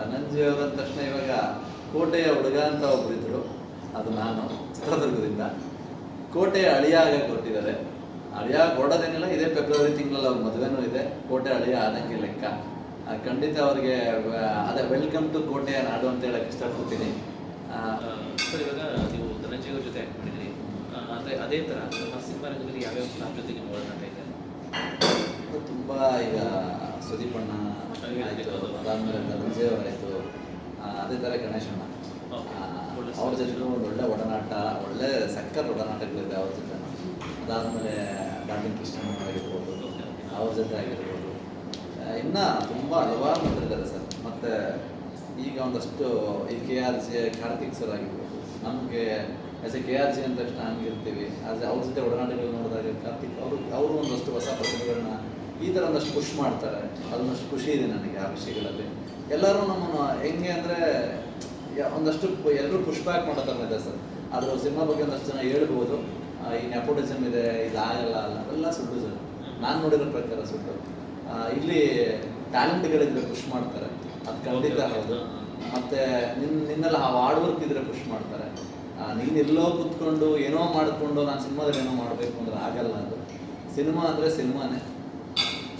ಧನಂಜಯ ಅಂದ ತಕ್ಷಣ ಇವಾಗ ಕೋಟೆಯ ಹುಡುಗ ಅಂತ ಒಬ್ಬರಿದ್ರು ಅದು ನಾನು, ಚಿತ್ರದುರ್ಗದಿಂದ. ಕೋಟೆಯ ಅಳಿಯ ಆಗ ಕೊಟ್ಟಿದ್ದಾರೆ. ಅಳಿಯ ಕೊಡೋದೇನಿಲ್ಲ, ಇದೇ ಫೆಬ್ರವರಿ ತಿಂಗಳಲ್ಲಿ ಅವ್ರ ಮದುವೆನೂ ಇದೆ. ಕೋಟೆ ಅಳಿಯ ಆದಂಗೆ ಲೆಕ್ಕ. ಖಂಡಿತ ಅವ್ರಿಗೆ ಅದೇ ವೆಲ್ಕಮ್ ಟು ಕೋಟೆಯ ನಾಡು ಅಂತ ಹೇಳಕ್ ಇಷ್ಟಪಡ್ತೀನಿ. ಸರ್, ಇವಾಗ ನೀವು ಧನಂಜಯ ಜೊತೆ ಆಕ್ಟ್ ಮಾಡಿದ್ರಿ ಅಂದ್ರೆ ಅದೇ ಸಿನಿಮಾ ರಂಗದಲ್ಲಿ ಯಾವ್ಯಾವ ಜೊತೆಗೆ ಜೊತೆ ನಿಮ್ಮ ಒಡನಾಟ ಇದೆ ಅದು ತುಂಬಾ ಈಗ ಸುದೀಪಣ್ಣ ಆಯ್ತು ಅದಾದ್ಮೇಲೆ ಧನಂಜಯ ಅವರಾಯ್ತು. ಅದೇ ತರ ಗಣೇಶಣ್ಣ ಅವ್ರ ಜೊತೆ ಒಂದು ಒಳ್ಳೆ ಒಡನಾಟ, ಒಳ್ಳೆ ಸಕ್ಕರ್ ಒಡನಾಟಗಳಿದೆ ಅವ್ರ ಜೊತೆ. ಅದಾದ್ಮೇಲೆ ಡಾಕ್ಟರ್ ಕೃಷ್ಣಣ್ಣ ಆಗಿರ್ಬೋದು, ಅವ್ರ ಜೊತೆ ಆಗಿರ್ಬೋದು. ಇನ್ನೂ ತುಂಬಾ ಹಲವಾರು ನಟರಿದ್ದಾರೆ ಸರ್. ಮತ್ತೆ ಈಗ ಒಂದಷ್ಟು ಈ K R G, Karthik sir ಆಗಿರ್ಬೋದು. ನಮಗೆ as a K R G ಅಂದ ತಕ್ಷಣ ಹಂಗಿರ್ತೀವಿ. ಆದರೆ ಅವ್ರ ಜೊತೆ ಒಡನಾಟಗಳು ನೋಡಿದಾಗ ಕಾರ್ತಿಕ್ ಅವರು ಅವರು ಒಂದಷ್ಟು ಹೊಸ ಪ್ರತಿಭೆಗಳನ್ನ ಈ ಥರ ಒಂದಷ್ಟು ಖುಷಿ ಮಾಡ್ತಾರೆ. ಅದೊಂದಷ್ಟು ಖುಷಿ ಇದೆ ನನಗೆ ಆ ವಿಷಯಗಳಲ್ಲಿ ಎಲ್ಲರೂ ನಮ್ಮನ್ನು ಹೆಂಗೆ ಅಂದರೆ ಒಂದಷ್ಟು ಎಲ್ಲರೂ ಪುಷ್ ಬ್ಯಾಕ್ ಮಾಡೋ ಥರ ಇದೆ ಸರ್. ಆದರೆ ಸಿನಿಮಾ ಬಗ್ಗೆ ಒಂದಷ್ಟು ಜನ ಹೇಳ್ಬೋದು. ಈ ನೆಪೋಟಿಸಮ್ ಇದೆ ಇದಾಗಲ್ಲ ಅಲ್ಲ ಅವೆಲ್ಲ ಸುಳ್ಳು ಸರ್. ನಾನು ನೋಡಿರೋ ಪ್ರಕಾರ ಸುಳ್ಳು. ಇಲ್ಲಿ ಟ್ಯಾಲೆಂಟ್ಗಳಿದ್ರೆ ಖುಷಿ ಮಾಡ್ತಾರೆ. ಅದು ಖಂಡಿತ. ಹೌದು ಮತ್ತೆ ನಿನ್ನ ನಿನ್ನೆಲ್ಲ ಆ ಹಾರ್ಡ್ ವರ್ಕ್ ಇದ್ರೆ ಖುಷಿ ಮಾಡ್ತಾರೆ. ನೀನ್ ಎಲ್ಲೋ ಕುತ್ಕೊಂಡು ಏನೋ ಮಾಡಿಕೊಂಡು ನಾನು ಸಿನಿಮಾದಲ್ಲಿ ಏನೋ ಮಾಡಬೇಕು ಅಂದ್ರೆ ಆಗಲ್ಲ ಅದು. ಸಿನಿಮಾ ಅಂದರೆ ಸಿನಿಮಾನೇ.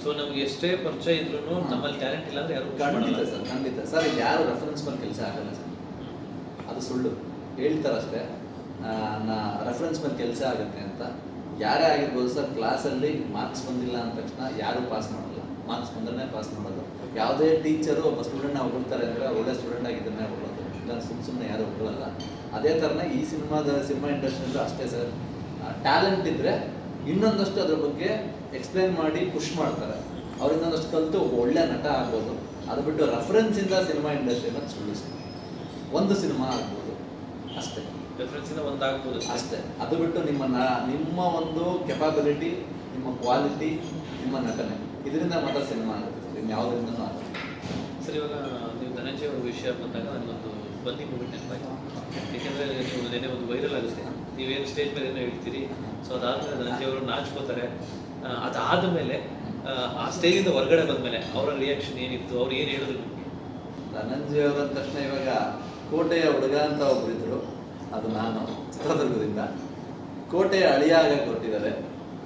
ಸೊ ನಮ್ಗೆ ಎಷ್ಟೇ ಪರಿಚಯ ಇದ್ರು ನಮ್ಮಲ್ಲಿ ಟ್ಯಾಲೆಂಟ್ ಇಲ್ಲ ಅಂದ್ರೆ ಯಾರು ಖಂಡಿತ ಸರ್ ಖಂಡಿತ. ಸರ್ ಇಲ್ಲಿ ಯಾರು ರೆಫರೆನ್ಸ್ ಮೇಲೆ ಕೆಲಸ ಆಗಲ್ಲ ಸರ್. ಅದು ಸುಳ್ಳು. ಹೇಳ್ತಾರಷ್ಟೇ ನಾ ರೆಫರೆನ್ಸ್ ಮೇಲೆ ಕೆಲಸ ಆಗುತ್ತೆ ಅಂತ. ಯಾರೇ ಆಗಿರ್ಬೋದು ಸರ್ ಕ್ಲಾಸಲ್ಲಿ ಮಾರ್ಕ್ಸ್ ಬಂದಿಲ್ಲ ಅಂದ ತಕ್ಷಣ ಯಾರು ಪಾಸ್ ಮಾಡಲ್ಲ. ಮಾರ್ಕ್ಸ್ ಬಂದ್ರೆ ಪಾಸ್ ಮಾಡೋದು. ಯಾವುದೇ ಟೀಚರು ಒಬ್ಬ ಸ್ಟೂಡೆಂಟ್ನ ಹೊಗಳ್ತಾರೆ ಅಂದರೆ ಒಳ್ಳೆ ಸ್ಟೂಡೆಂಟ್ ಆಗಿದ್ದನ್ನೇ ಹೊಗಳೋದು ಇಲ್ಲ ಸುಮ್ಮ ಸುಮ್ಮನೆ ಯಾರು ಹೊಗಳಲ್ಲ ಅದೇ ಥರನೇ ಈ ಸಿನಿಮಾದ ಸಿನಿಮಾ ಇಂಡಸ್ಟ್ರಿಯಲ್ಲೂ ಅಷ್ಟೇ ಸರ್. ಟ್ಯಾಲೆಂಟ್ ಇದ್ದರೆ ಇನ್ನೊಂದಷ್ಟು ಅದ್ರ ಬಗ್ಗೆ ಎಕ್ಸ್ಪ್ಲೈನ್ ಮಾಡಿ ಪುಷ್ ಮಾಡ್ತಾರೆ. ಅವರಿಂದ ಒಂದಷ್ಟು ಕಲಿತು ಒಳ್ಳೆ ನಟ ಆಗ್ಬೋದು. ಅದು ಬಿಟ್ಟು ರೆಫರೆನ್ಸಿಂದ ಸಿನಿಮಾ ಇಂಡಸ್ಟ್ರಿ ಸುಳ್ಳಿಸ್ತಾರೆ ಒಂದು ಸಿನಿಮಾ ಆಗ್ಬೋದು. ಅಷ್ಟೇ. ರೆಫರೆನ್ಸ್ ಇಂದ ಒಂದಾಗ್ಬೋದು ಅಷ್ಟೇ. ಅದು ಬಿಟ್ಟು ನಿಮ್ಮ ನ- ನಿಮ್ಮ ಒಂದು ಕೆಪಾಬಿಲಿಟಿ ನಿಮ್ಮ ಕ್ವಾಲಿಟಿ ನಿಮ್ಮ ನಟನೆ. ಇದರಿಂದ ಮಾತ್ರ ಸಿನಿಮಾ ಆಗುತ್ತೆ. ಇನ್ನು ಯಾವುದರಿಂದನೂ ಆಗುತ್ತೆ ಸರ್ ಇವಾಗ ನೀವು ಧನಂಜಯ ಅವ್ರ ವಿಷಯ ಬಂದಾಗ ನನಗೊಂದು ಬಂದಿ ಮೂಮೆಂಟ್ ನೆನಪಾಯ್ತು. ಯಾಕೆಂದ್ರೆ ನೀವು ನೆನೆ ಒಂದು ವೈರಲ್ ಆಗುತ್ತೆ. ನೀವೇನು ಸ್ಟೇಜ್ ಮೇಲೆ ಏನೋ ಹೇಳ್ತೀರಿ. ಸೊ ಅದಾದ್ಮೇಲೆ ಧನಂಜಯ ಅವರು ನಾಚ್ಕೋತಾರೆ. ಅದಾದ ಮೇಲೆ ಆ, ಸ್ಟೇಜಿಂದ ಹೊರಗಡೆ ಬಂದ್ಮೇಲೆ ಅವರ ರಿಯಾಕ್ಷನ್ ಏನಿತ್ತು? ಅವ್ರು ಏನು ಹೇಳಿದ್ರು? ಧನಂಜಯ ಅವರ ತಕ್ಷಣ ಇವಾಗ ಕೋಟೆಯ ಹುಡುಗ ಅಂತ ಒಬ್ಬರಿದ್ರು ಅದು ನಾನು ಚಿತ್ರದುರ್ಗದಿಂದ. ಕೋಟೆಯ ಅಳಿಯ ಆಗ ಕೊಟ್ಟಿದ್ದಾರೆ.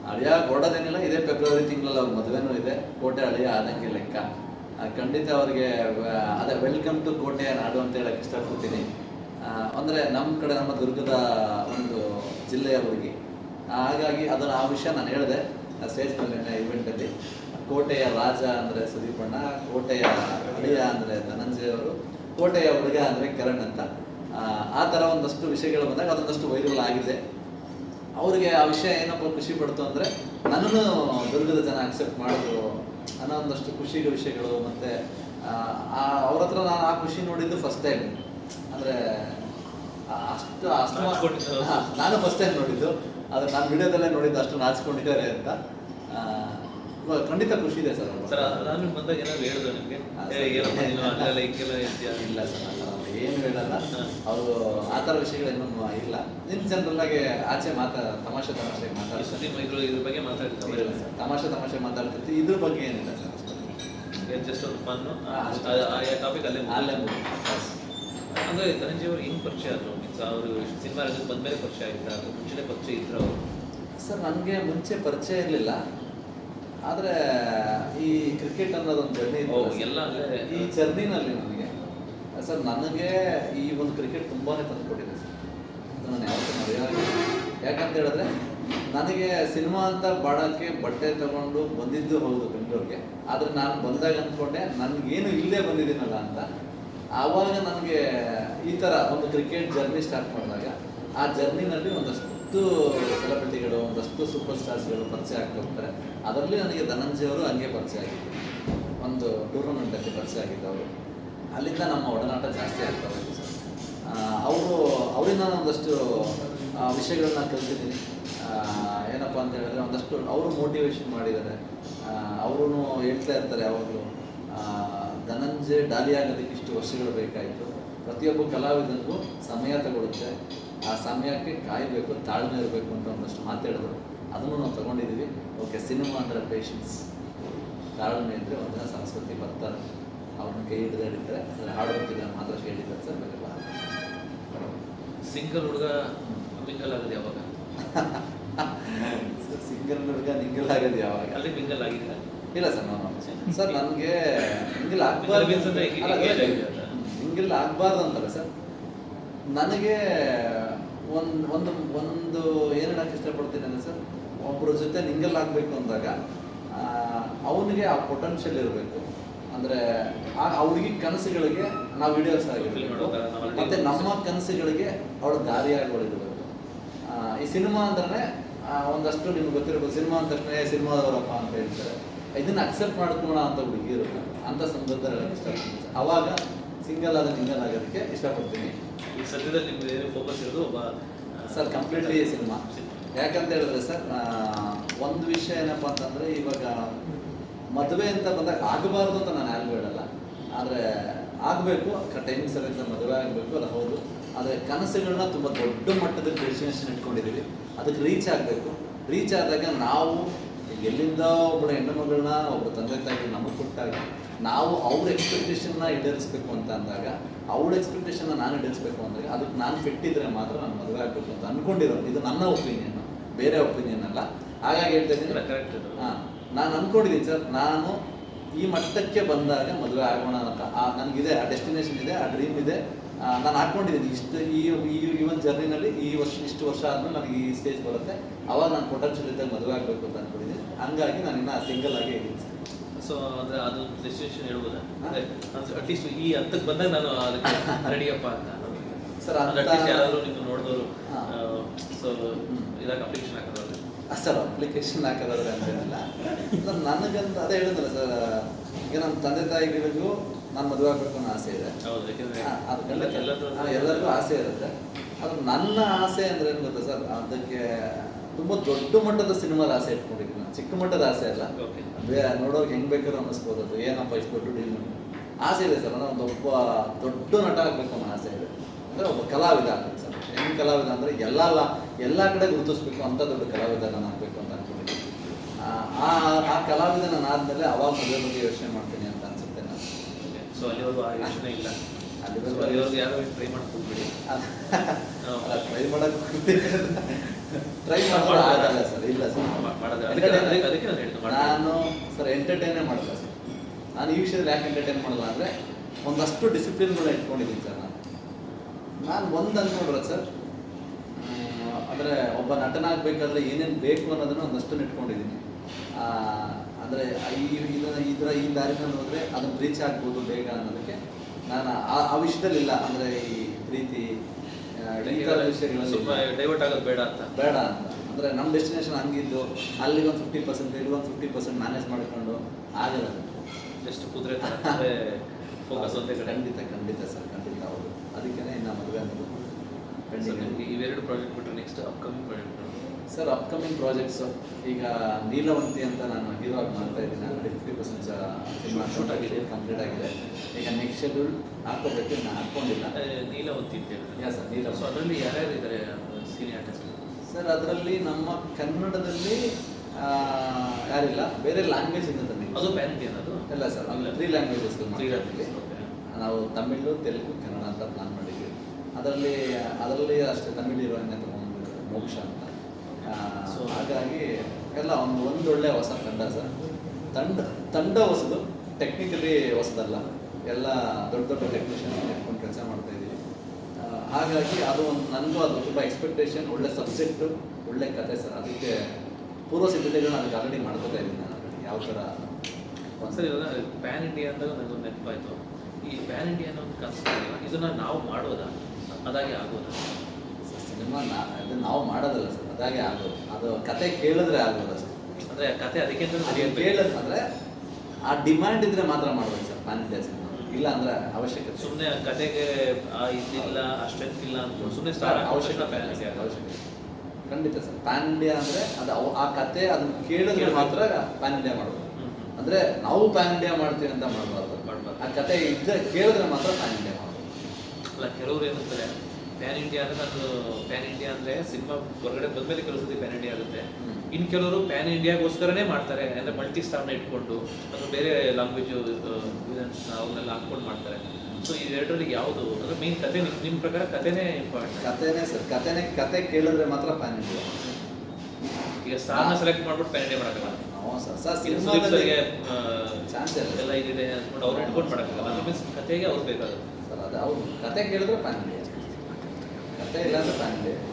ಅಳಿಯ ಕೊಡೋದೇನಿಲ್ಲ ಇದೇ ಫೆಬ್ರವರಿ ತಿಂಗಳಲ್ಲಿ ಅವ್ರ ಮದುವೆನೂ ಇದೆ. ಕೋಟೆ ಅಳಿಯ ಆದಂಗೆ ಲೆಕ್ಕ. ಖಂಡಿತ ಅವ್ರಿಗೆ ಅದೇ ವೆಲ್ಕಮ್ ಟು ಕೋಟೆಯ ನಾಡು ಅಂತ ಹೇಳಕ್ಕೆ ಇಷ್ಟಪಡ್ತೀನಿ. ಅಂದ್ರೆ ನಮ್ಮ ಕಡೆ ನಮ್ಮ ದುರ್ಗದ ಒಂದು ಜಿಲ್ಲೆಯ ಹುಡುಗಿ. ಹಾಗಾಗಿ ಅದನ್ನು ಆ ವಿಷಯ ನಾನು ಹೇಳಿದೆ. ಸ್ಟೇಜ್ ಮೇಲೆ ಇವೆಂಟಲ್ಲಿ ಕೋಟೆಯ ರಾಜ ಅಂದರೆ ಸುದೀಪಣ್ಣ ಕೋಟೆಯ ಅಳಿಯ ಅಂದರೆ ಧನಂಜಯ ಅವರು ಕೋಟೆಯ ಹುಡುಗ ಅಂದರೆ ಕರಣ್ ಅಂತ. ಆ, ಥರ ಒಂದಷ್ಟು ವಿಷಯಗಳು ಬಂದಾಗ ಅದೊಂದಷ್ಟು ವೈರಲ್ ಆಗಿದೆ ಅವ್ರಿಗೆ ಆ ವಿಷಯ ಏನಪ್ಪ ಖುಷಿ ಪಡ್ತು ಅಂದರೆ ನನ್ನನ್ನು ದುರ್ಗದ ಜನ ಅಕ್ಸೆಪ್ಟ್ ಮಾಡಿದ್ರು ಅನ್ನೋ ಒಂದಷ್ಟು ಖುಷಿ ವಿಷಯಗಳು ಮತ್ತು ಅವ್ರ ಹತ್ರ ನಾನು ಆ ಖುಷಿ ನೋಡಿದ್ದು ಫಸ್ಟ್ ಟೈಮ್ ಅಂದರೆ ಅಷ್ಟು ಅಷ್ಟು. ನಾನು ಫಸ್ಟ್ ಟೈಮ್ ನೋಡಿದ್ದು. ಅದು ನಾನು ವಿಡಿಯೋದಲ್ಲೇ ನೋಡಿದ್ದು ಅಷ್ಟು ನಾಚಿಕೊಂಡಿದ್ದಾರೆ ಅಂತ. ಖಂಡಿತ ಖುಷಿ ಇದೆ ಸರ್ ಸರ್ ನಾನು ಬಂದಾಗ ಏನಾದ್ರು ಹೇಳಿದ್ರು ನಿಮಗೆ? ಇಲ್ಲ. ಸರ್ ಏನು ಹೇಳಲ್ಲ. ಅವರು ಆ ಥರ ವಿಷಯಗಳೇನು ಇಲ್ಲ. ನಿನ್ನ ಜನರಲ್ ಆಗಿ ಆಚೆ ಮಾತಾ ತಮಾಷೆ ತಮಾಷೆ ಮಾತಾಡ್ತಾರೆ. ಇದ್ರು ಬಗ್ಗೆ ಮಾತಾಡ್ತಾರೆ? ಸರ್, ತಮಾಷೆ ತಮಾಷೆ ಮಾತಾಡ್ತಿರ್ತೀವಿ. ಇದ್ರ ಬಗ್ಗೆ ಏನಿಲ್ಲ ಸರ್. ಜಸ್ಟ್ ಒಂದು. ಆ ಟಾಪಿಕ್ ಅಲ್ಲೇ. ಅಲ್ಲೇ. ಬಸ್. ಅಂದ್ರೆ ಧನಂಜಯ ಅವ್ರು ಹೆಂಗ್ ಪರಿಚಯ ಆದ್ರು? ಅವರು ಸಿನಿಮಾ ರಂಗಕ್ಕೆ ಬಂದ್ಮೇಲೆ ಪರಿಚಯ ಆಗಿದ್ದ ಮುಂಚೆನೇ ಪರಿಚಯ ಇದ್ರು ಅವರು? ಸರ್ ನನಗೆ ಮುಂಚೆ ಪರಿಚಯ ಇರಲಿಲ್ಲ. ಆದರೆ ಈ ಕ್ರಿಕೆಟ್ ಅನ್ನೋದೊಂದು ಜರ್ನಿ ಎಲ್ಲ ಈ ಜರ್ನಿನಲ್ಲಿ ನನಗೆ. ಸರ್ ನನಗೆ ಈ ಒಂದು ಕ್ರಿಕೆಟ್ ತುಂಬಾ ತಂದುಕೊಟ್ಟಿದೆ ಸರ್. ನಾನು ಯಾವತ್ತೂ ಮರೆಯಾಗಿ ಯಾಕಂತ ಹೇಳಿದ್ರೆ ನನಗೆ ಸಿನಿಮಾ ಅಂತ ಬಾಡೋಕ್ಕೆ ಬಟ್ಟೆ ತಗೊಂಡು ಬಂದಿದ್ದು ಹೌದು ಬೆಂಗಳೂರಿಗೆ. ಆದರೆ ನಾನು ಬಂದಾಗ ಅಂದ್ಕೊಂಡೆ ನನಗೇನು ಇಲ್ಲೇ ಬಂದಿದ್ದೀನಲ್ಲ ಅಂತ. ಆವಾಗ ನನಗೆ ಈ ಥರ ಒಂದು ಕ್ರಿಕೆಟ್ ಜರ್ನಿ ಸ್ಟಾರ್ಟ್ ಮಾಡಿದಾಗ, ಆ ಜರ್ನಿನಲ್ಲಿ ಒಂದಷ್ಟು ಸೆಲೆಬ್ರಿಟಿಗಳು ಒಂದಷ್ಟು ಸೂಪರ್ ಸ್ಟಾರ್ಸ್ಗಳು ಪರಿಚಯ ಆಗ್ತಾ ಹೋಗ್ತಾರೆ. ಅದರಲ್ಲಿ ನನಗೆ ಧನಂಜಯ ಅವರು ಹಂಗೆ ಪರಿಚಯ ಆಗಿದ್ದು, ಒಂದು ಟೂರ್ನಮೆಂಟಲ್ಲಿ ಪರಿಚಯ ಆಗಿದ್ದವರು ಅಲ್ಲಿಂದ ನಮ್ಮ ಒಡನಾಟ ಜಾಸ್ತಿ ಆಗ್ತಾ ಹೋಯ್ತು ಸರ್. ಅವರು, ಅವರಿಂದ ನಾನು ಒಂದಷ್ಟು ವಿಷಯಗಳನ್ನ ಕಲ್ತಿದ್ದೀನಿ. ಏನಪ್ಪ ಅಂತ ಹೇಳಿದ್ರೆ ಒಂದಷ್ಟು, ಅವರು ಮೋಟಿವೇಶನ್ ಮಾಡಿದ್ದಾರೆ. ಅವರು ಹೇಳ್ತಾ ಇರ್ತಾರೆ ಯಾವಾಗಲೂ. ಧನಂಜಯ ಡಾಲಿ ಆಗೋದಕ್ಕೆ ಇಷ್ಟು ವರ್ಷಗಳು ಬೇಕಾಯಿತು. ಪ್ರತಿಯೊಬ್ಬ ಕಲಾವಿದನಿಗೂ ಸಮಯ ತಗೊಳುತ್ತೆ. ಆ ಸಮಯಕ್ಕೆ ಕಾಯಬೇಕು ತಾಳ್ಮೆ ಇರಬೇಕು ಅಂತ ಒಂದಷ್ಟು ಮಾತಾಡಿದ್ರು ಅದನ್ನು ನಾವು ತಗೊಂಡಿದ್ದೀವಿ. ಓಕೆ ಸಿನಿಮಾ ಅಂದರೆ ಪೇಷನ್ಸ್ ತಾಳ್ಮೆ ಇದ್ದರೆ ಒಂದಿನ ಸಂಸ್ಕೃತಿ ಬರ್ತಾರೆ. ಅವ್ರನ್ನ ಕೈ ಹಿಡಿದು ಹೇಳಿದ್ದಾರೆ ಅಂದರೆ ಹಾಡು ಬರ್ತಿದ್ರೆ ಮಾತ್ರ ಹೇಳಿದ್ದಾರೆ ಸರ್. ಬೇರೆ ಸಿಂಗಲ್ ಹುಡುಗ ಮಿಂಗಲ್ ಆಗೋದು ಯಾವಾಗ? ಸರ್ ಸಿಂಗಲ್ ಹುಡುಗ ನಿಂಗಲ್ ಆಗೋದು ಯಾವಾಗ? ಅಲ್ಲಿ ಮಿಂಗಲ್ ಆಗಿದೆ ಇಲ್ಲ ಸರ್ ನಾನು ಸರ್. ನನಗೆ ಹಿಂಗಿಲ್ಲ ಆಗ್ಬಾರ್ದು means ಅಂದ್ರೆ ಈಗ- ಈಗ ಏನಾಗಿದೆ ಅದು? ಹಿಂಗಿಲ್ ಆಗ್ಬಾರ್ದು ಅಂತಾರೆ ಸರ್. ನನಗೆ ಒಂದು ಒಂದು ಒಂದು ಏನು ಹೇಳಕ್ಕೆ ಇಷ್ಟಪಡ್ತೀನಿ ಅಂದರೆ ಸರ್ ಒಬ್ಬರ ಜೊತೆ ನಿಂಗಲ್ ಆಗಬೇಕು ಅಂದಾಗ ಅವನಿಗೆ ಆ ಪೊಟೆನ್ಷಿಯಲ್ ಇರಬೇಕು. ಅಂದರೆ ಆ ಹುಡುಗಿ ಕನಸುಗಳಿಗೆ ನಾವು ವಿಡಿಯೋಸ್ ಆಗಿರಬೇಕು ಮತ್ತೆ ನಮ್ಮ ಕನಸುಗಳಿಗೆ ಅವಳ ದಾರಿಯಾಗಿರಬೇಕು ಈ ಸಿನಿಮಾ ಅಂದ್ರೆ ಒಂದಷ್ಟು ನಿಮ್ಗೆ ಗೊತ್ತಿರಬೇಕು ಸಿನಿಮಾ ಅಂದ ತಕ್ಷಣ ಸಿನಿಮಾದವರಪ್ಪ ಅಂತ ಹೇಳ್ತಾರೆ. ಇದನ್ನ ಅಕ್ಸೆಪ್ಟ್ ಮಾಡ್ಕೋಣ ಅಂತ ಹುಡುಗಿರು ಅಂತ ಇಷ್ಟಪಡ್ತೀನಿ. ಅವಾಗ ಸಿಂಗಲ್ ಆದ ಸಿಂಗಲ್ ಆಗೋದಕ್ಕೆ ಇಷ್ಟಪಡ್ತೀನಿ. ಈ ಸದ್ಯದಲ್ಲಿ ನಿಮ್ಗೆ ಏನು ಫೋಕಸ್ ಇರೋದು ಒಬ್ಬ ಸರ್ ಕಂಪ್ಲೀಟ್ಲಿ ಸಿನಿಮಾ ಯಾಕಂತ ಹೇಳಿದ್ರೆ ಸರ್ ಒಂದು ವಿಷಯ ಏನಪ್ಪ ಅಂತಂದ್ರೆ ಇವಾಗ ಮದುವೆ ಅಂತ ಬಂದಾಗ ಆಗಬಾರ್ದು ಅಂತ ನಾನು ಯಾರು ಹೇಳಲ್ಲ. ಆದರೆ ಆಗಬೇಕು ಟೈಮಿಂಗ್ ಅಂತ ಮದುವೆ ಆಗಬೇಕು ಅದು ಹೌದು. ಆದರೆ ಕನಸುಗಳನ್ನ ತುಂಬ ದೊಡ್ಡ ಮಟ್ಟದಲ್ಲಿ ಡೆಸ್ಟಿನೇಷನ್ ಇಟ್ಕೊಂಡಿದ್ದೀವಿ. ಅದಕ್ಕೆ ರೀಚ್ ಆಗಬೇಕು. ರೀಚ್ ಆದಾಗ ನಾವು ಎಲ್ಲಿಂದ ಒಬ್ಬಳ ಹೆಣ್ಣು ಮಗಳನ್ನ ಒಬ್ಬ ತಂದೆ ತಾಯಿ ನಮಗೆ ಕೊಟ್ಟಾಗ ನಾವು ಅವ್ರ ಎಕ್ಸ್ಪೆಕ್ಟೇಷನ್ನ ಈಡೇರಿಸ್ಬೇಕು ಅಂತ ಅಂದಾಗ ಅವ್ರ ಎಕ್ಸ್ಪೆಕ್ಟೇಷನ್ನ ನಾನು ಈಡೇರಿಸ್ಬೇಕು ಅಂದಾಗ ಅದಕ್ಕೆ ನಾನು ಫಿಟ್ಟಿದ್ರೆ ಮಾತ್ರ ನಾನು ಮದುವೆ ಆಗಬೇಕು ಅಂತ ಅನ್ಕೊಂಡಿರೋದು. ಇದು ನನ್ನ ಒಪಿನಿಯನ್ ಬೇರೆ ಒಪಿನಿಯನ್ ಅಲ್ಲ. ಹಾಗಾಗಿ ಹೇಳ್ತಾ ಇದ್ದೀನಿ. ಕರೆಕ್ಟ್ ಹಾಂ ನಾನು ಅಂದ್ಕೊಂಡಿದ್ದೀನಿ ಸರ್ ನಾನು ಈ ಮಟ್ಟಕ್ಕೆ ಬಂದಾಗ ಮದುವೆ ಆಗೋಣ ಅಂತ. ಆ, ನನಗಿದೆ ಆ ಡೆಸ್ಟಿನೇಷನ್ ಇದೆ ಆ ಡ್ರೀಮ್ ಇದೆ. ನಾನು ಹಾಕೊಂಡಿದ್ದೀನಿ. ಇಷ್ಟು ಈ ಈ ಈ ಒಂದು ಜರ್ನಿನಲ್ಲಿ ಈ ವರ್ಷ ಇಷ್ಟು ವರ್ಷ ಆದ್ಮೇಲೆ ನನಗೆ ಈ ಸ್ಟೇಜ್ ಬರುತ್ತೆ. ಅವಾಗ ನಾನು ಪೊಟೆನ್ಷಿಯಲ್ ಇದ್ದಾಗ ಮದುವೆ ಆಗಬೇಕು ಅಂತ ಅನ್ಕೊಂಡಿದ್ದೀನಿ. ಹಂಗಾಗಿ ನಾನು ಇನ್ನೂ ಸಿಂಗಲ್ ಆಗಿ ಇದ್ದೀನಿ. ಸೊ ಅಂದರೆ ಅದು ಡೆಸ್ಟಿನೇಷನ್ ಹೇಳ್ಬೋದಾ? ಅಂದ್ರೆ ಅಟ್ಲೀಸ್ಟ್ ಈ ಹತ್ತಕ್ಕೆ ಬಂದಾಗ ನಾನು ಅದಕ್ಕೆ ರೆಡಿಯಪ್ಪ ಅಂತ. ಸರ್, ಅಟ್ಲೀಸ್ಟ್ ಯಾರಾದರೂ ನಿಮ್ಮ ನೋಡಿದವರು. ಸೊ ಇದಾಗ ಅಪ್ಲಿಕೇಶನ್ ಹಾಕೋದು ಸರ್ ಅಪ್ಲಿಕೇಶನ್ ಹಾಕೋದಾದ್ರೆ ಅಂತೇನಿಲ್ಲ ಸರ್ ನನಗಂತ ಅದೇ ಹೇಳಿದ್ನಲ್ಲ ಸರ್ ಈಗ ನಮ್ಮ ತಂದೆ ತಾಯಿಗಳಿಗೂ ನಾನು ಮದುವೆ ಆಗಬೇಕು ಅನ್ನೋ ಆಸೆ ಇದೆ. ಎಲ್ಲರಿಗೂ ಆಸೆ ಇರುತ್ತೆ. ಅದು ನನ್ನ ಆಸೆ ಅಂದ್ರೆ ಏನು ಗೊತ್ತಾ ಸರ್? ಅದಕ್ಕೆ ತುಂಬಾ ದೊಡ್ಡ ಮಟ್ಟದ ಸಿನಿಮಾದ ಆಸೆ ಇಟ್ಕೊಂಡಿದ್ದೀನಿ ನಾನು. ಚಿಕ್ಕ ಮಟ್ಟದ ಆಸೆ ಅಲ್ಲ. ನೋಡೋರ್ಗೆ ಹೆಂಗ್ ಬೇಕಾದ್ರೂ ಅನ್ನಿಸ್ಬೋದು ಅದು. ಏನಪ್ಪ ಇಷ್ಟು ದೊಡ್ಡ ಡೀಲ್ ಆಸೆ ಇದೆ ಸರ್. ಒಂದು ಒಬ್ಬ ದೊಡ್ಡ ನಟ ಆಗಬೇಕು ಅನ್ನೋ ಆಸೆ ಇದೆ. ಅಂದ್ರೆ ಒಬ್ಬ ಕಲಾವಿದ ಆಗ್ಬೇಕು ಸರ್. ಹೆಂಗ್ ಕಲಾವಿದ ಅಂದ್ರೆ ಎಲ್ಲ ಎಲ್ಲ ಕಡೆ ಗುರುತಿಸ್ಬೇಕು ಅಂತ ದೊಡ್ಡ ಕಲಾವಿದ ನಾನು ಆಗ್ಬೇಕು ಅಂತ ಅನ್ಕೊಂಡಿದ್ದೀನಿ. ಆ ಆ- ಕಲಾವಿದ ನಾನು ಆದ್ಮೇಲೆ ಅವಾಗ ಮದುವೆ ಬಗ್ಗೆ ಯೋಚನೆ ಮಾಡ್ತೀನಿ ಅಂತ ಸೊ ಅಲ್ಲಿವರೆಗೂ ಆ ಯೋಚನೆ ಇಲ್ಲ. ಅಲ್ಲಿವರೆಗೂ- ಯಾರು ಟ್ರೈ ಮಾಡ್ಕೊಂಡ್ಬಿಡಿ ಟ್ರೈ ಮಾಡೋಕೆ ಟ್ರೈ ಮಾಡೋದು ಆಗಲ್ಲ ಸರ್ ಇಲ್ಲ ಸರ್. ಮಾಡೋದು ಅದಕ್ಕೆ ಅದಕ್ಕೆ ಅದಕ್ಕೆ ನಾನು ಹೇಳ್ತೀನಿ ನಾನು ಸರ್ ಎಂಟರ್ಟೈನೇ ಮಾಡಲ್ಲ ಸರ್. ನಾನು ಈ ವಿಷಯದಲ್ಲಿ ಯಾಕೆ ಎಂಟರ್ಟೈನ್ ಮಾಡಲ್ಲ ಅಂದರೆ ಒಂದಷ್ಟು ಡಿಸಿಪ್ಲಿನ್ಗಳನ್ನ ಇಟ್ಕೊಂಡಿದ್ದೀನಿ ಸರ್ ನಾನು. ನಾನು ಒಂದು ಅಂದ್ಕೊಂಡ್ರೆ ಸರ್ ಅಂದರೆ ಒಬ್ಬ ನಟನಾಗಬೇಕಾದ್ರೆ ಏನೇನು ಬೇಕು ಅನ್ನೋದನ್ನು ಒಂದಷ್ಟು ಇಟ್ಕೊಂಡಿದ್ದೀನಿ. ಅಂದರೆ ಈ ಥರ ಇದರ ಈ ದಾರಿನಲ್ಲಿ ಹೋದರೆ ಅದು ರೀಚ್ ಆಗ್ಬೋದು ಬೇಗ ಅನ್ನೋದಕ್ಕೆ ನಾನು ಆ- ವಿಷಯದಲ್ಲಿ ಇಲ್ಲ. ಅಂದರೆ ಈ ಪ್ರೀತಿ ವಿಷಯಗಳಲ್ಲಿ ಡೈವರ್ಟ್ ಆಗೋದು ಬೇಡ ಅಂತ. ಬೇಡ ಅಂತ. ಅಂದರೆ ನಮ್ಮ ಡೆಸ್ಟಿನೇಷನ್ ಹಂಗಿದ್ದು ಅಲ್ಲಿಗೆ ಒಂದು ಫಿಫ್ಟಿ ಪರ್ಸೆಂಟ್ ಇಲ್ಲಿ ಒಂದು ಫಿಫ್ಟಿ ಪರ್ಸೆಂಟ್ ಮ್ಯಾನೇಜ್ ಮಾಡಿಕೊಂಡು ಆಗಿರೋದು. ಜಸ್ಟ್ ಕುದುರೆ ಫೋಕಸ್ ಒಂದೇ ಖಂಡಿತ ಖಂಡಿತ ಸರ್ ಖಂಡಿತ ಹೌದು. ಅದಕ್ಕೇ ಇನ್ನು ಮದುವೆ ಅನ್ನೋದು ಇವೆರಡು ಪ್ರಾಜೆಕ್ಟ್ ಬಿಟ್ಟರೆ next upcoming project sir upcoming projects ಈಗ ನೀಲವಂತಿ ಅಂತ ನಾನು ಹೀರೋ ಆಗಿ ಮಾಡ್ತಾ ಇದ್ದೀನಿ. ಅಂದರೆ ಫಿಫ್ಟಿ ಪರ್ಸೆಂಟ್ ಸಿನಿಮಾ ಶೂಟ್ ಆಗಿದೆ. ಕಂಪ್ಲೀಟ್ ಆಗಿದೆ. ಈಗ ನೆಕ್ಸ್ಟ್ ಶೆಡ್ಯೂಲ್ ಹಾಕೋಬೇಕು ನಾನು ಹಾಕ್ಕೊಂಡಿಲ್ಲ. ನೀಲವಂತಿ ಅಂತ ಹೇಳಿದ್ರೆ? Yes, sir, Neelavanti. ಸೊ ಅದರಲ್ಲಿ ಯಾರ್ಯಾರು ಇದ್ದಾರೆ ಸೀನಿಯರ್ ಆರ್ಟಿಸ್ಟ್ ಸರ್ ಅದರಲ್ಲಿ ನಮ್ಮ ಕನ್ನಡದಲ್ಲಿ ಯಾರಿಲ್ಲ. ಬೇರೆ ಲ್ಯಾಂಗ್ವೇಜ್ ಇಂದ ತಂದಿ ಅದು ಪ್ಯಾನ್ ಅದು? ಇಲ್ಲ ಸರ್ ಅಲ್ಲಿ ತ್ರೀ ಲ್ಯಾಂಗ್ವೇಜಸ್. ನಾವು ತಮಿಳು ತೆಲುಗು ಕನ್ನಡ ಅಂತ ಪ್ಲಾನ್ ಮಾಡಿದ್ವಿ ಅದರಲ್ಲಿ ಅದರಲ್ಲಿ ಅಷ್ಟೇ ತಮಿಳು ಇರೋ ತಗೊಂಡು ಮೋಕ್ಷ ಅಂತ. So- ಹಾಗಾಗಿ ಎಲ್ಲ ಒಂದು ಒಂದೊಳ್ಳೆ ಹೊಸ ತಂಡ ಸರ್. ತಂಡ ತಂಡ ಹೊಸದು ಟೆಕ್ನಿಕಲಿ ಹೊಸದಲ್ಲ. ಎಲ್ಲ ದೊಡ್ಡ ದೊಡ್ಡ ಟೆಕ್ನಿಷಿಯನ್ ಇಟ್ಕೊಂಡು ಕೆಲಸ ಮಾಡ್ತಾ ಇದ್ದೀವಿ. ಹಾಗಾಗಿ ಅದು ಒಂದು ನನಗೂ ಅದು ತುಂಬ ಎಕ್ಸ್ಪೆಕ್ಟೇಷನ್ ಒಳ್ಳೆ ಸಬ್ಜೆಕ್ಟು ಒಳ್ಳೆ ಕತೆ ಸರ್. ಅದಕ್ಕೆ ಪೂರ್ವ ಸಿದ್ಧತೆಗಳು ಅದಕ್ಕೆ ಆಲ್ರೆಡಿ ಮಾಡ್ಕೋತಾ ಇದ್ದೀನಿ ನಾನು. ಯಾವ ಥರ ಸರ್ ಇವಾಗ ಪ್ಯಾನ್ ಇಂಡಿಯಾ ಅಂದಾಗ ನನಗೊಂದು ನೆನಪಾಯಿತು. ಈ ಪ್ಯಾನ್ ಇಂಡಿಯಾ ಅನ್ನೋ ಒಂದು ಕನ್ಸೆಪ್ಟ್ ಇದನ್ನ ನಾವು ಮಾಡೋದಾ? ಅದಾಗಿ ಆಗೋದಾ? ಸಿನಿಮಾ ನಾ ಇದನ್ನು ನಾವು ಮಾಡೋದಲ್ಲ ಸರ್. ಅದಾಗೆ ಆಗೋದು ಅದು ಕತೆ ಕೇಳಿದ್ರೆ ಆಗೋದು ಅಷ್ಟೇ. ಅಂದ್ರೆ ಕತೆ ಅದಕ್ಕೆ ಅಂತ ಅದು ಕೇಳಿದ್ರೆ ಆ ಡಿಮ್ಯಾಂಡ್ ಇದ್ರೆ ಮಾತ್ರ ಮಾಡ್ಬೋದು ಸರ್ ಇಂಡಿಯಾ ಸಿನಿಮಾ. ಇಲ್ಲ ಅಂದ್ರೆ ಅವಶ್ಯಕತೆ ಸುಮ್ಮನೆ ಕತೆಗೆ ಇದಿಲ್ಲ ಇಲ್ಲ ಅನ್ಕೊಂಡು ಸುಮ್ಮನೆ ಸ್ಟಾರ್ ಅವಶ್ಯಕತೆ ಅವಶ್ಯಕತೆ ಖಂಡಿತ ಸರ್ ಪ್ಯಾನ್ ಇಂಡಿಯಾ ಅಂದ್ರೆ ಅದು ಆ ಕತೆ ಅದನ್ನ ಕೇಳಿದ್ರೆ ಮಾತ್ರ ಪ್ಯಾನ್ ಇಂಡಿಯಾ ಮಾಡ್ಬೋದು. ಅಂದ್ರೆ ನಾವು ಪ್ಯಾನ್ ಇಂಡಿಯಾ ಮಾಡ್ತೀವಿ ಅಂತ ಮಾಡಬಾರ್ದು. ಮಾಡ್ಬಾರ್ದು. ಆ ಕತೆ ಇದ್ದ ಕೇಳಿದ್ರೆ ಮಾತ್ರ ಪ್ಯಾನ್ ಇಂಡಿಯಾ ಮಾಡ್ಬೋದು. ಅಲ್ಲ ಕೆಲವರು ಏನಂತಾರೆ ಪ್ಯಾನ್ ಇಂಡಿಯಾ ಅಂದ್ರೆ ಅದು ಪ್ಯಾನ್ ಇಂಡಿಯಾ ಅಂದ್ರೆ ಸಿನಿಮಾ ಹೊರಗಡೆ ಬಂದ್ಮೇಲೆ ಕೆಲವು ಸತಿ ಪ್ಯಾನ್ ಇಂಡಿಯಾ ಆಗುತ್ತೆ. ಇನ್ ಕೆಲವರು ಪ್ಯಾನ್ ಇಂಡಿಯಾಗೋಸ್ಕರನೇ ಮಾಡ್ತಾರೆ ಅಂದ್ರೆ ಮಲ್ಟಿ ಸ್ಟಾರ್ನ ಇಟ್ಕೊಂಡು ಅಥವಾ ಬೇರೆ ಲ್ಯಾಂಗ್ವೇಜ್ ಅವನ್ನೆಲ್ಲ ಹಾಕೊಂಡು ಮಾಡ್ತಾರೆ. ಸೊ ಇವೆರಡರಲ್ಲಿ ಯಾವುದು? ಅಂದ್ರೆ ಮೇನ್ ಕತೆ ನಿಮ್- ನಿಮ್ ಪ್ರಕಾರ ಕತೆನೇ ಇಂಪಾರ್ಟೆಂಟ್ ಕತೆನೇ ಸರ್ ಕತೆನೇ ಕತೆ ಕೇಳಿದ್ರೆ ಮಾತ್ರ ಪ್ಯಾನ್ ಇಂಡಿಯಾ ಈಗ ಸ್ಟಾರ್ನ ಸೆಲೆಕ್ಟ್ ಮಾಡ್ಬಿಟ್ಟು ಪ್ಯಾನ್ ಇಂಡಿಯಾ ಸರ್ಗೆ ಚಾನ್ಸ್ ಇದೆ ಎಲ್ಲ ಇದಿದೆ ಅವ್ರು ಇಟ್ಕೊಂಡು ಮಾಡೋಕ್ಕಾಗಲ್ಲ. ಮೀನ್ಸ್ ಕತೆಗೆ ಅವ್ರು ಬೇಕಾಗುತ್ತೆ. ಸರ್ ಅದು ಅವ್ರು ಕತೆ ಕೇಳಿದ್ರೆ ಪ್ಯಾನ್ ಇಂಡಿಯಾ ಕತೆ ಇಲ್ಲ ಅಂದ್ರೆ ಪ್ಯಾನ್ ಇಂಡಿಯಾ